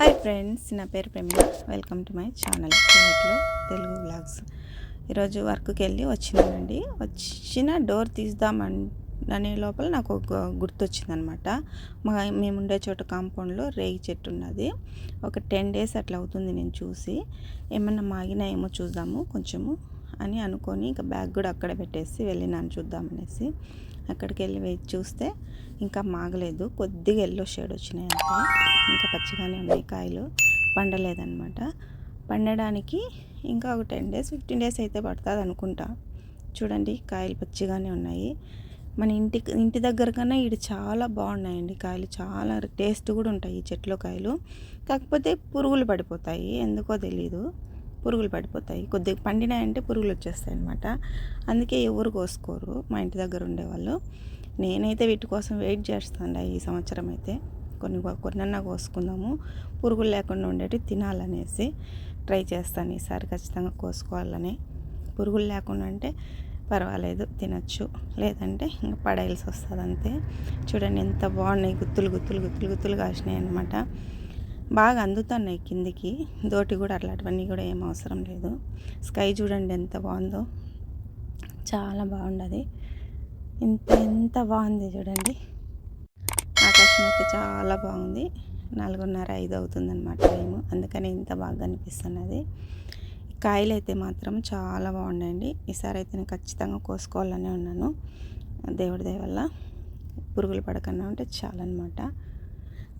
Hi friends నా పేరు Prema welcome to my channel ఇంట్లో తెలుగు బ్లాగ్స్ ఈరోజు వర్క్కి వెళ్ళి వచ్చినానండి. వచ్చిన డోర్ తీద్దామని అనే లోపల నాకు ఒక గుర్తొచ్చిందనమాట. మా మేము ఉండే చోట కాంపౌండ్లో రేగి చెట్టు ఉన్నది. ఒక టెన్ డేస్ అట్లా అవుతుంది నేను చూసి. ఏమన్నా మాగినా ఏమో చూద్దాము కొంచెము. అని అనుకొని ఇంకా బ్యాగ్ కూడా అక్కడ పెట్టేసి వెళ్ళినాను చూద్దామనేసి. అక్కడికి వెళ్ళి వేచి చూస్తే ఇంకా మాగలేదు. కొద్దిగా ఎల్లో షేడ్ వచ్చినాయి అంటే ఇంకా పచ్చిగానే ఉన్నాయి కాయలు. పండలేదన్నమాట. పండడానికి ఇంకా ఒక టెన్ డేస్ ఫిఫ్టీన్ డేస్ అయితే పడుతుంది అనుకుంటా. చూడండి కాయలు పచ్చిగానే ఉన్నాయి. మన ఇంటి ఇంటి దగ్గర కన్నా ఇవి చాలా బాగున్నాయండి కాయలు. చాలా టేస్ట్ కూడా ఉంటాయి చెట్లో కాయలు. కాకపోతే పురుగులు పడిపోతాయి. ఎందుకో తెలీదు. పురుగులు పడిపోతాయి. కొద్దిగా పండినాయంటే పురుగులు వచ్చేస్తాయి అనమాట అందుకే ఎవరు కోసుకోరు. మా ఇంటి దగ్గర ఉండేవాళ్ళు. నేనైతే వీటి కోసం వెయిట్ చేస్తాను ఈ సంవత్సరం అయితే. కొన్ని కొన్నన్నా కోసుకుందాము. పురుగులు లేకుండా ఉండేవి తినాలనేసి ట్రై చేస్తాను ఈసారి ఖచ్చితంగా కోసుకోవాలని. పురుగులు లేకుండా అంటే పర్వాలేదు తినచ్చు. లేదంటే ఇంకా పడేయాల్సి వస్తుంది అంతే చూడండి ఎంత బాగున్నాయి గుత్తులు గుత్తులు గుత్తులు గుత్తులు కాసినాయి అనమాట బాగా అందుతున్నాయి కిందికి. దోటి కూడా అట్లాంటివన్నీ కూడా ఏం అవసరం లేదు. స్కై చూడండి ఎంత బాగుందో. చాలా బాగుండదు. ఇంత ఎంత బాగుంది చూడండి. ఆకాశం అయితే చాలా బాగుంది. నాలుగున్నర ఐదు అవుతుందన్నమాట టైము. అందుకని ఇంత బాగా అనిపిస్తున్నది. కాయలు అయితే మాత్రం చాలా బాగున్నాయండి. ఈసారి అయితే నేను ఖచ్చితంగా కోసుకోవాలనే ఉన్నాను. దేవుడి దయ వల్ల. పురుగులు పడకుండా ఉంటే చాలన్నమాట.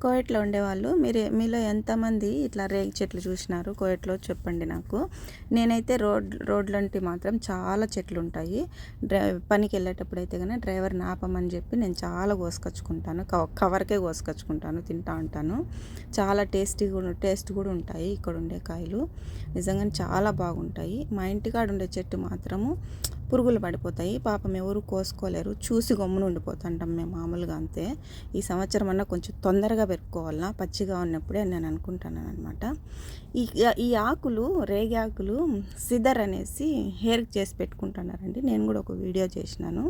కోయట్లో ఉండేవాళ్ళు. మీరు మీలో ఎంతమంది ఇట్లా రేగి చెట్లు చూసినారు? కోయట్లో చెప్పండి నాకు. నేనైతే రోడ్ రోడ్లంటి మాత్రం చాలా చెట్లు ఉంటాయి. డ్రై పనికి వెళ్ళేటప్పుడు అయితే కానీ డ్రైవర్ నాపమని చెప్పి నేను చాలా కోసుకొచ్చుకుంటాను. కవర్కే కోసుకొచ్చుకుంటాను తింటా ఉంటాను. చాలా టేస్టీ కూడా టేస్ట్ కూడా ఉంటాయి ఇక్కడ ఉండే కాయలు. నిజంగా చాలా బాగుంటాయి. మా ఇంటికాడ ఉండే చెట్టు మాత్రము పురుగులు పడిపోతాయి. పాపం ఎవరు కోసుకోలేరు. చూసి గమ్మున ఉండిపోతుంటాం మేము మామూలుగా అంతే. ఈ సంవత్సరం అన్నా కొంచెం తొందరగా పెట్టుకోవాలన్నా పచ్చిగా ఉన్నప్పుడే నేను అనుకుంటాను అనమాట ఈ ఈ ఆకులు రేగి ఆకులు సిదర్ అనేసి హెయిర్ చేసి పెట్టుకుంటున్నారండి. నేను కూడా ఒక వీడియో చేసినాను.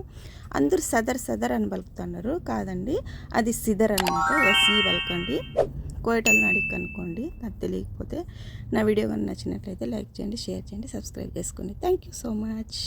అందరూ సదర్ సదర్ అని పలుకుతున్నారు కాదండి అది సిదర్ అనమాట ఎస్ఈ పలకండి కోయటలను అడిగి కనుక్కోండి నాకు తెలియకపోతే నా వీడియో కానీ నచ్చినట్లయితే లైక్ చేయండి షేర్ చేయండి సబ్స్క్రైబ్ చేసుకోండి థ్యాంక్ యూ సో మచ్.